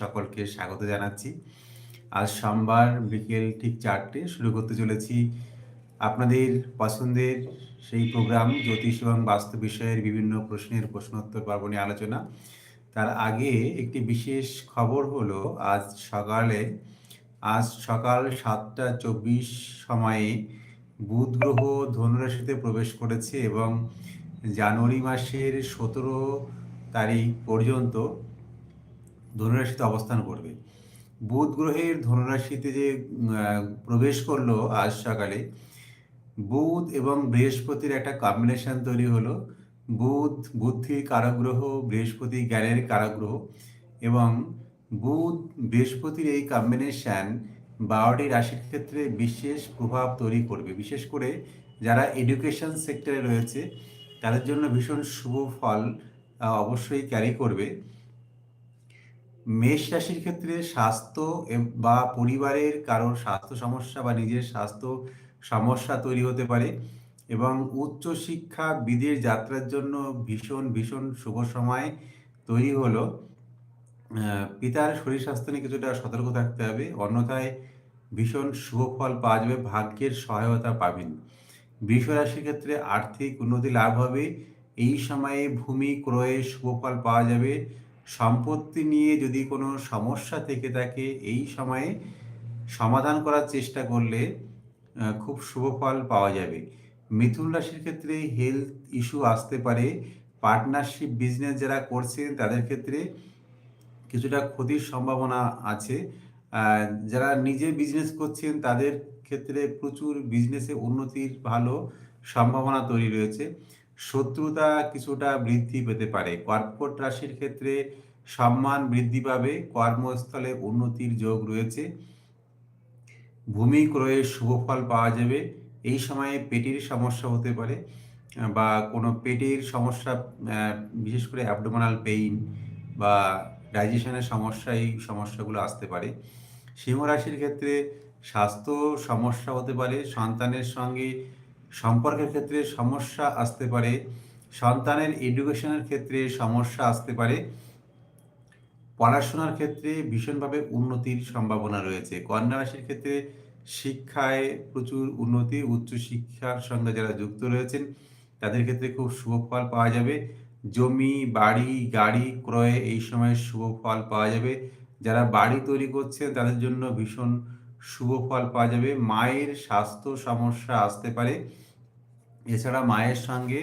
সকলকে স্বাগত জানাচ্ছি। আজ সোমবার বিকেল ঠিক চারটে শুরু করতে চলেছি আপনাদের পছন্দের সেই প্রোগ্রাম, জ্যোতিষ এবং বাস্তু বিষয়ের বিভিন্ন প্রশ্নের প্রশ্নোত্তর পর্ব নিয়ে আলোচনা। তার আগে একটি বিশেষ খবর হলো, আজ সকালে, আজ সকাল সাতটা চব্বিশ সময়ে বুধ গ্রহ ধনুরাশিতে প্রবেশ করেছে এবং জানুয়ারি মাসের সতেরো তারিখ পর্যন্ত ধনুরাশিতে অবস্থান করবে। বুধ গ্রহের ধনুরাশিতে যে প্রবেশ করল আজ সকালে, বুধ এবং বৃহস্পতির একটা কম্বিনেশন তৈরি হলো। বুধ বুদ্ধি কারাগ্রহ, বৃহস্পতি জ্ঞানের কারাগ্রহ এবং বুধ বৃহস্পতির এই কম্বিনেশন বারোটি রাশির ক্ষেত্রে বিশেষ প্রভাব তৈরি করবে। বিশেষ করে যারা এডুকেশন সেক্টরে রয়েছে, তাদের জন্য ভীষণ শুভ ফল অবশ্যই ক্যারি করবে। মেষ রাশির ক্ষেত্রে স্বাস্থ্য বা পরিবারের কারোর স্বাস্থ্য সমস্যা বা নিজের স্বাস্থ্য সমস্যা তৈরি হতে পারে এবং উচ্চ শিক্ষা বিদেশ যাত্রার জন্য ভীষণ ভীষণ শুভ সময় তৈরি হলো। পিতার শরীর স্বাস্থ্য নিয়ে কিছুটা সতর্ক থাকতে হবে, অন্যথায় ভীষণ শুভ ফল পাওয়া যাবে, ভাগ্যের সহায়তা পাবেন। বৃষ রাশির ক্ষেত্রে আর্থিক উন্নতি লাভ হবে, এই সময়ে ভূমি, ক্রয়ে শুভ ফল পাওয়া যাবে সম্পত্তি নিয়ে যদি কোনো সমস্যা থেকে থাকে এই সময়ে সমাধান করার চেষ্টা করলে খুব শুভ ফল পাওয়া যাবে। মিথুন রাশির ক্ষেত্রে হেলথ ইস্যু আসতে পারে। পার্টনারশিপ বিজনেস যারা করছেন, তাদের ক্ষেত্রে কিছুটা ক্ষতির সম্ভাবনা আছে। যারা নিজে বিজনেস করছেন, তাদের ক্ষেত্রে প্রচুর বিজনেসে উন্নতির ভালো সম্ভাবনা তৈরি রয়েছে। শত্রুতা কিছুটা বৃদ্ধি পেতে পারে। কর্কট রাশির ক্ষেত্রে সম্মান বৃদ্ধি পাবে, কর্মস্থলে উন্নতির যোগ রয়েছে। ভূমি ক্রয়ে শুভ ফল পাওয়া যাবে। এই সময়ে পেটের সমস্যা হতে পারে, বা কোনো পেটের সমস্যা বিশেষ করে অ্যাবডোমিনাল পেইন বা ডাইজেশনের সমস্যা, এই সমস্যাগুলো আসতে পারে। সিংহ রাশির ক্ষেত্রে স্বাস্থ্য সমস্যা হতে পারে, সন্তানের সঙ্গে সম্পর্কের ক্ষেত্রে সমস্যা আসতে পারে, সন্তানের এডুকেশনের ক্ষেত্রে সমস্যা আসতে পারে, পড়াশোনার ক্ষেত্রে ভীষণভাবে উন্নতির সম্ভাবনা রয়েছে। কন্যা রাশির ক্ষেত্রে শিক্ষায় প্রচুর উন্নতি উচ্চ শিক্ষার সঙ্গে যারা যুক্ত রয়েছেন, তাদের ক্ষেত্রে খুব শুভ ফল পাওয়া যাবে। জমি, বাড়ি, গাড়ি ক্রয়ে এই সময় শুভ ফল পাওয়া যাবে। যারা বাড়ি তৈরি করছেন, তাদের জন্য ভীষণ শুভ ফল পাওয়া যাবে। মায়ের স্বাস্থ্য সমস্যা আসতে পারে। এছাড়া মায়ের সঙ্গে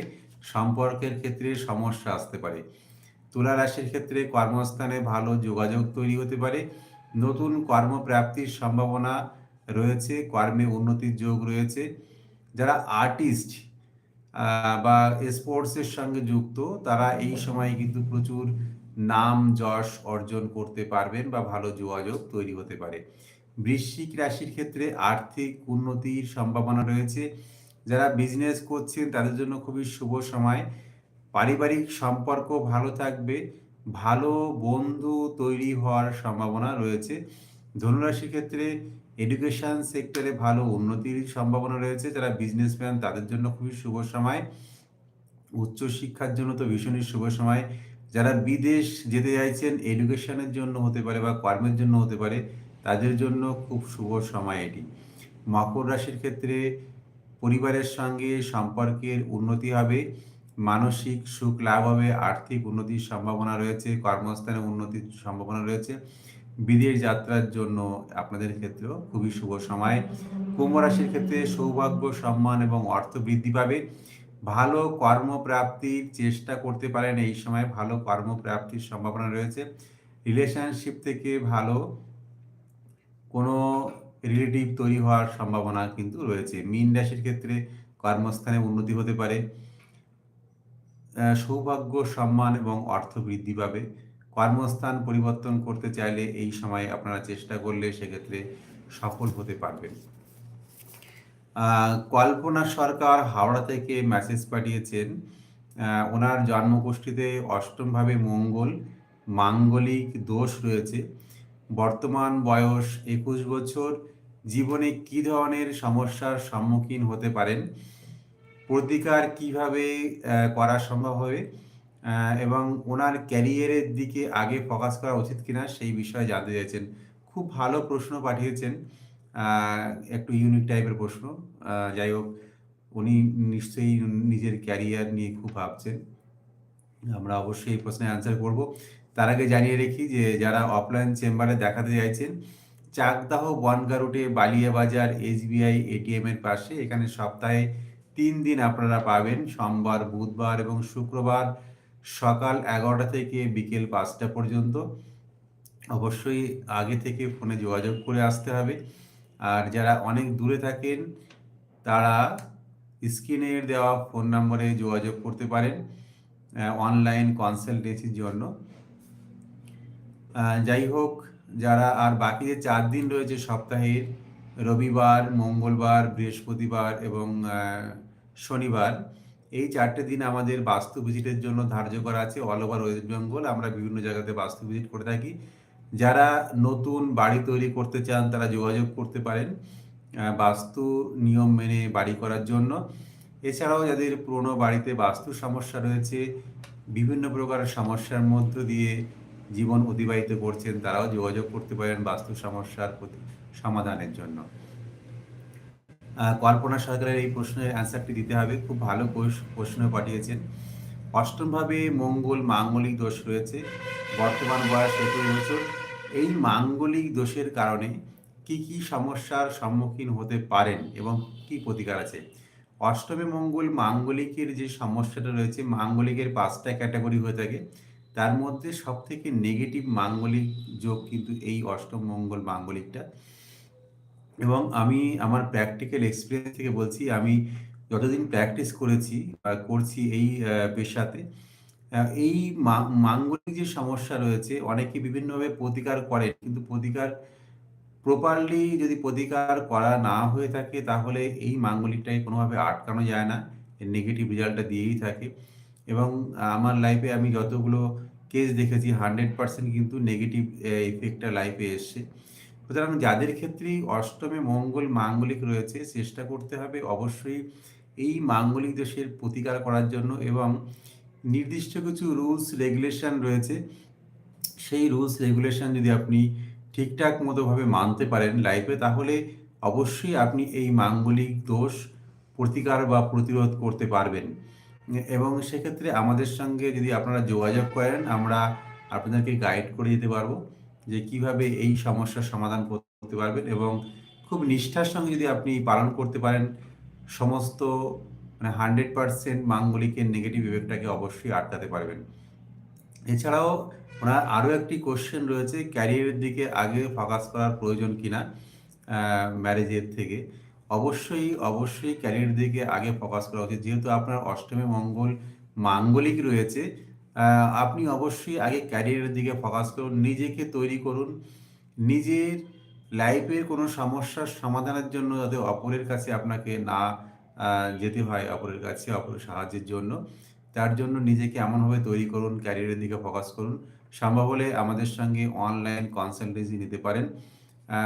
সম্পর্কের ক্ষেত্রে সমস্যা আসতে পারে। তুলা রাশির ক্ষেত্রে কর্মস্থানে ভালো যোগাযোগ তৈরি হতে পারে। নতুন কর্মপ্রাপ্তির সম্ভাবনা রয়েছে, কর্মে উন্নতির যোগ রয়েছে। যারা আর্টিস্ট বা স্পোর্টসের সঙ্গে যুক্ত, তারা এই সময় কিন্তু প্রচুর নাম যশ অর্জন করতে পারবেন বা ভালো যোগাযোগ তৈরি হতে পারে। বৃশ্চিক রাশির ক্ষেত্রে আর্থিক উন্নতির সম্ভাবনা রয়েছে। যারা বিজনেস করছেন, তাদের জন্য খুবই শুভ সময়। পারিবারিক সম্পর্ক ভালো থাকবে, ভালো বন্ধু তৈরি হওয়ার সম্ভাবনা রয়েছে। ধনুরাশির ক্ষেত্রে এডুকেশন সেক্টরে ভালো উন্নতির সম্ভাবনা রয়েছে। যারা বিজনেসম্যান তাদের জন্য খুবই শুভ সময়। উচ্চ শিক্ষার জন্য তো ভীষণই শুভ সময়। যারা বিদেশ যেতে চাইছেন এডুকেশনের জন্য হতে পারে বা কর্মের জন্য হতে পারে তাদের জন্য খুব শুভ সময় এটি। মকর রাশির ক্ষেত্রে পরিবারের সঙ্গে সম্পর্কের উন্নতি হবে, মানসিক সুখ লাভ হবে, আর্থিক উন্নতির সম্ভাবনা রয়েছে, কর্মস্থানে উন্নতির সম্ভাবনা রয়েছে। বিদেশ যাত্রার জন্য আপনাদের ক্ষেত্রেও খুবই শুভ সময়। কুম্ভ রাশির ক্ষেত্রে সৌভাগ্য, সম্মান এবং অর্থ বৃদ্ধি পাবে। ভালো কর্মপ্রাপ্তির চেষ্টা করতে পারেন, এই সময় ভালো কর্মপ্রাপ্তির সম্ভাবনা রয়েছে। রিলেশনশিপ থেকে ভালো কোনো রিলেটিভ তৈরি হওয়ার সম্ভাবনা কিন্তু রয়েছে। মিন রাশির ক্ষেত্রে কর্মস্থানে উন্নতি হতে পারে। সৌভাগ্য, সম্মান এবং অর্থ বৃদ্ধি পাবে। কর্মস্থান পরিবর্তন করতে চাইলে এই সময় আপনারা চেষ্টা করলে সেক্ষেত্রে সফল হতে পারবেন। কল্পনা সরকার হাওড়া থেকে মেসেজ পাঠিয়েছেন ওনার জন্মগোষ্ঠীতে অষ্টমভাবে মঙ্গল, মাঙ্গলিক দোষ রয়েছে। বর্তমান বয়স একুশ বছর, জীবনে কি ধরনের সমস্যার সম্মুখীন হতে পারেন? প্রতিকার কীভাবে করা সম্ভব হবে? এবং ওনার ক্যারিয়ারের দিকে আগে ফোকাস করা উচিত কিনা সেই বিষয়ে জানতে চাইছেন। খুব ভালো প্রশ্ন পাঠিয়েছেন। একটু ইউনিক টাইপের প্রশ্ন। যাই হোক, উনি নিশ্চয়ই নিজের ক্যারিয়ার নিয়ে খুব ভাবছেন। আমরা অবশ্যই এই প্রশ্নের অ্যান্সার করব। তার আগে জানিয়ে রেখি যে যারা অফলাইন চেম্বারে দেখাতে চাইছেন, চাকদাহ বনগা রুটে বালিয়াবাজার এসবিআই এটিএম এর পাশে এখানে সপ্তাহে তিন দিন আপনারা পাবেন, সোমবার, বুধবার এবং শুক্রবার সকাল এগারোটা থেকে বিকেল পাঁচটা পর্যন্ত। অবশ্যই আগে থেকে ফোনে যোগাযোগ করে আসতে হবে। আর যারা অনেক দূরে থাকেন, তারা স্ক্রিনের দেওয়া ফোন নম্বরে যোগাযোগ করতে পারেন অনলাইন কনসালটেন্সির জন্য। যাই হোক, যারা আর বাকি যে চার দিন রয়েছে সপ্তাহের রবিবার, মঙ্গলবার, বৃহস্পতিবার এবং শনিবার, এই চারটে দিন আমাদের বাস্তু ভিজিটের জন্য ধার্য করা আছে অল ওভার ওয়েস্ট বেঙ্গল আমরা বিভিন্ন জায়গাতে বাস্তু ভিজিট করে থাকি। যারা নতুন বাড়ি তৈরি করতে চান, তারা যোগাযোগ করতে পারেন বাস্তু নিয়ম মেনে বাড়ি করার জন্য। এছাড়াও যাদের পুরনো বাড়িতে বাস্তু সমস্যা রয়েছে, বিভিন্ন প্রকার সমস্যার মধ্য দিয়ে জীবন অতিবাহিত করছেন, তারাও যোগাযোগ করতে পারেন বাস্তু সমস্যার প্রতি সমাধানের জন্য। কল্পনা সরকারের এই প্রশ্নের অ্যান্সারটি দিতে হবে। খুব ভালো প্রশ্ন পাঠিয়েছেন। অষ্টমভাবে মঙ্গল মাঙ্গলিক দোষ রয়েছে। বর্তমান বয়স একুশ বছর। এই মাঙ্গলিক দোষের কারণে কি কি সমস্যার সম্মুখীন হতে পারেন এবং কি প্রতিকার আছে? অষ্টমে মঙ্গল মাঙ্গলিকের যে সমস্যাটা রয়েছে, মাঙ্গলিকের পাঁচটা ক্যাটাগরি হয়ে থাকে। তার মধ্যে সব থেকে নেগেটিভ মাঙ্গলিক যোগ কিন্তু এই অষ্টম মঙ্গল মাঙ্গলিকটা। এবং আমি আমার প্র্যাকটিক্যাল এক্সপিরিয়েন্স থেকে বলছি, আমি যতদিন প্র্যাকটিস করেছি বা করছি এই পেশাতে এই মাঙ্গলিক যে সমস্যা রয়েছে, অনেকে বিভিন্নভাবে প্রতিকার করে কিন্তু প্রতিকার প্রপারলি যদি প্রতিকার করা না হয়ে থাকে, তাহলে এই মাঙ্গলিকটাকে কোনোভাবে আটকানো যায় না নেগেটিভ রেজাল্টটা দিয়েই থাকে। এবং আমার লাইফে আমি যতগুলো কেস দেখেছি হান্ড্রেড পার্সেন্ট কিন্তু নেগেটিভ ইফেক্টটা লাইফে এসছে। সুতরাং যাদের ক্ষেত্রেই অষ্টমে মঙ্গল মাঙ্গলিক রয়েছে, চেষ্টা করতে হবে অবশ্যই এই মাঙ্গলিক দোষের প্রতিকার করার জন্য এবং নির্দিষ্ট কিছু রুলস রেগুলেশন রয়েছে। সেই রুলস রেগুলেশন যদি আপনি ঠিকঠাক মতোভাবে মানতে পারেন লাইফে তাহলে অবশ্যই আপনি এই মাঙ্গলিক দোষ প্রতিকার বা প্রতিরোধ করতে পারবেন। এবং সেক্ষেত্রে আমাদের সঙ্গে যদি আপনারা যোগাযোগ করেন, আমরা আপনাদেরকে গাইড করে দিতে পারব যে কীভাবে এই সমস্যার সমাধান করতে পারবেন এবং খুব নিষ্ঠার সঙ্গে যদি আপনি পালন করতে পারেন, সমস্ত মানে হান্ড্রেড পার্সেন্ট মাঙ্গলিকের নেগেটিভ ইফেক্টটাকে অবশ্যই আটকাতে পারবেন। এছাড়াও ওনার আরও একটি কোশ্চেন রয়েছে ক্যারিয়ারের দিকে আগে ফোকাস করার প্রয়োজন কিনা ম্যারেজের থেকে। অবশ্যই অবশ্যই ক্যারিয়ার দিকে আগে ফোকাস করা উচিত। যেহেতু আপনার অষ্টমে, মঙ্গল, মাঙ্গলিক রয়েছে আপনি অবশ্যই আগে ক্যারিয়ারের দিকে ফোকাস করুন, নিজেকে তৈরি করুন, নিজের লাইফের কোনো সমস্যার সমাধানের জন্য যাতে অপরের কাছে আপনাকে না যেতে হয় অপরের কাছে, অপরের সাহায্যের জন্য, তার জন্য নিজেকে এমনভাবে তৈরি করুন ক্যারিয়ারের দিকে ফোকাস করুন। সম্ভব হলে আমাদের সঙ্গে অনলাইন কনসালটেন্সি নিতে পারেন।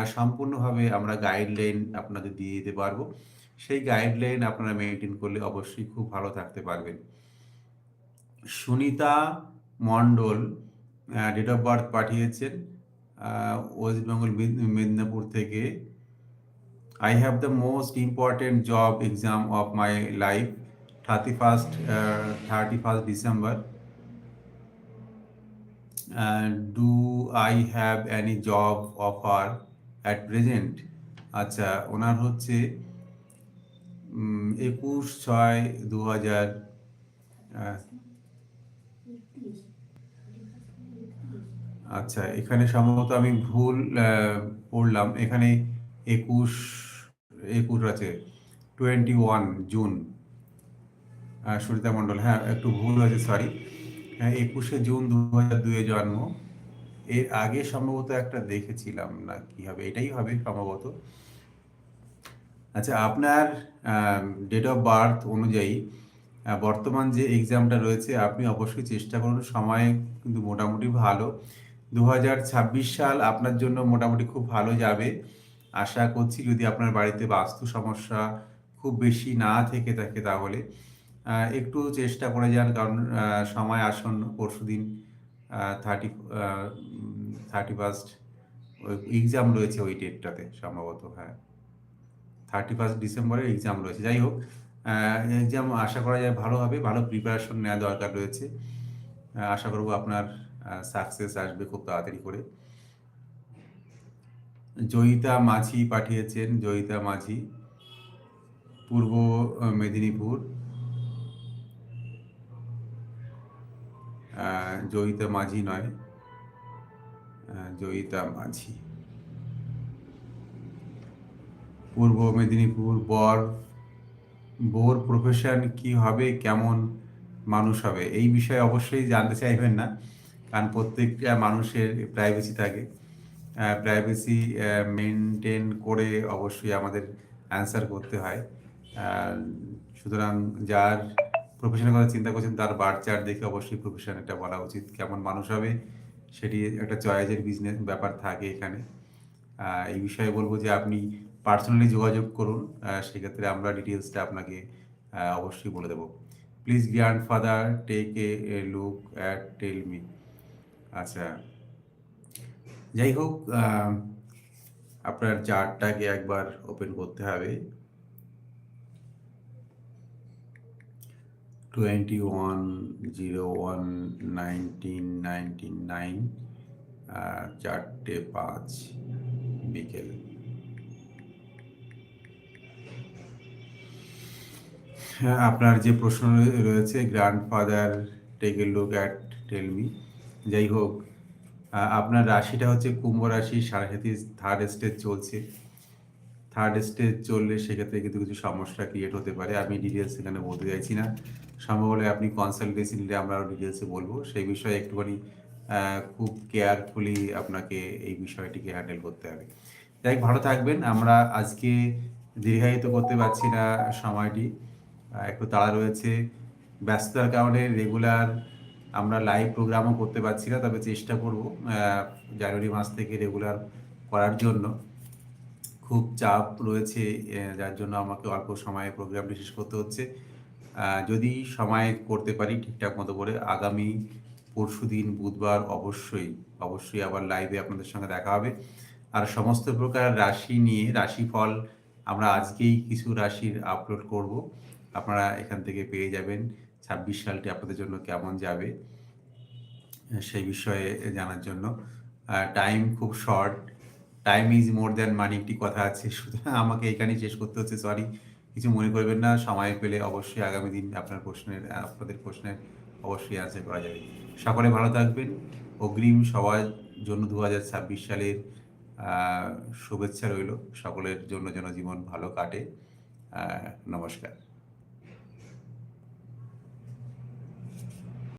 সম্পূর্ণভাবে আমরা গাইডলাইন আপনাদের দিয়ে দিতে পারব। সেই গাইডলাইন আপনারা মেনটেন করলে অবশ্যই খুব ভালো থাকতে পারবেন। Sunita Mondal date of birth পাঠিয়েছেন ওয়েস্ট বেঙ্গল মেদিনীপুর থেকে। I have the most important job exam of my life, 31st, uh, 31st December. Uh, do I have any job offer? At present? আচ্ছা ওনার হচ্ছে একুশ ছয় দু হাজার আচ্ছা এখানে সম্ভবত আমি ভুল পড়লাম। এখানে একুশ একুশ আছে twenty one June Surita Mondal হ্যাঁ একটু ভুল হয়েছে সরি হ্যাঁ একুশে জুন দু হাজার দুয়ে জন্ম। এর আগে সম্ভবত একটা দেখেছিলাম না কি হবে, এটাই হবে সম্ভবত। আচ্ছা আপনার ডেট অফ বার্থ অনুযায়ী বর্তমান যে এক্সামটা রয়েছে, আপনি অবশ্যই চেষ্টা করুন, সময় কিন্তু মোটামুটি ভালো। দু হাজার ছাব্বিশ সাল আপনার জন্য মোটামুটি খুব ভালো যাবে। আশা করছি যদি আপনার বাড়িতে বাস্তু সমস্যা খুব বেশি না থেকে থাকে তাহলে একটু চেষ্টা করে যান, কারণ সময় আসন্ন পরশু দিন থার্টি থার্টি ফার্স্ট এক্সাম রয়েছে ওই ডেটটাতে সম্ভবত হ্যাঁ। থার্টি ফার্স্ট ডিসেম্বরের এক্সাম রয়েছে। যাই হোক এক্সাম আশা করা যায় ভালো হবে, ভালো প্রিপারেশন নেওয়া দরকার রয়েছে। আশা করব আপনার সাকসেস আসবে খুব তাড়াতাড়ি করে। জয়িতা মাঝি পাঠিয়েছেন, জয়িতা মাঝি, পূর্ব মেদিনীপুর। জয়িতা মাঝি নয় জয়িতা মাঝি। পূর্ব মেদিনীপুর বর, বোর প্রফেশন কি হবে, কেমন মানুষ হবে, এই বিষয়ে অবশ্যই জানতে চাইবেন না, কারণ প্রত্যেকটা মানুষের প্রাইভেসি থাকে। প্রাইভেসি মেনটেন করে অবশ্যই আমাদের অ্যান্সার করতে হয়। সুতরাং যার প্রফেশনের কথা চিন্তা করছেন, তার বার চার্ট দেখে অবশ্যই প্রফেশন এটা বলা উচিত। কেমন মানুষ হবে, সেটি একটা চয়েসের বিজনেস ব্যাপার থাকে এখানে। এই বিষয়ে বলব যে আপনি পার্সোনালি যোগাযোগ করুন সেক্ষেত্রে আমরা ডিটেলসটা আপনাকে অবশ্যই বলে দেবো। Please grand father take a look at tell me আচ্ছা যাই হোক আপনার চার্টটাকে একবার ওপেন করতে হবে twenty one zero one nineteen ninety nine চারটে পাঁচ বিকেল। হ্যাঁ আপনার যে প্রশ্ন রয়ে- রয়েছে grandfather take a look at tell me যাই হোক আপনার রাশিটা হচ্ছে কুম্ভ রাশি সাড়ে সাথী থার্ড স্টেজ চলছে। থার্ড স্টেজ চললে সেক্ষেত্রে কিন্তু কিছু সমস্যা ক্রিয়েট হতে পারে। আমি ডিটেলস এখানে বলতে চাইছি না। সম্ভব হলে আপনি কনসালটেন্সি নিলে আমরা ডিটেলসে বলব। সেই বিষয়ে একটুখানি খুব কেয়ারফুলি আপনাকে এই বিষয়টিকে হ্যান্ডেল করতে হবে। যাই ভালো থাকবেন। আমরা আজকে দীর্ঘায়িত করতে পারছি না সময়টি। একটু তাড়া রয়েছে। ব্যস্ততার কারণে রেগুলার আমরা লাইভ প্রোগ্রামও করতে পারছি না, তবে চেষ্টা করব জানুয়ারি মাস থেকে রেগুলার করার জন্য। খুব চাপ রয়েছে যার জন্য আমাকে অল্প সময়ে প্রোগ্রামটি শেষ করতে হচ্ছে। যদি সময় করতে পারি ঠিকঠাক মতো করে, আগামী পরশু দিন, বুধবার অবশ্যই অবশ্যই আবার লাইভে আপনাদের সঙ্গে দেখা হবে। আর সমস্ত প্রকার রাশি নিয়ে, রাশিফল, আমরা আজকেই কিছু রাশির আপলোড করব। আপনারা এখান থেকে পেয়ে যাবেন ছাব্বিশ সালটি আপনাদের জন্য কেমন যাবে সেই বিষয়ে জানার জন্য। টাইম খুব short time is more than money একটি কথা আছে, সুতরাং আমাকে এখানেই শেষ করতে হচ্ছে সরি কিছু মনে করবেন না, সময় পেলে অবশ্যই আগামী দিন আপনার প্রশ্নের, আপনাদের প্রশ্নের অবশ্যই অ্যান্সার করা যাবে। সকলে ভালো থাকবেন। অগ্রিম সবার জন্য দু হাজার ছাব্বিশ সালের শুভেচ্ছা রইল। সকলের জন্য যেন জীবন ভালো কাটে। নমস্কার।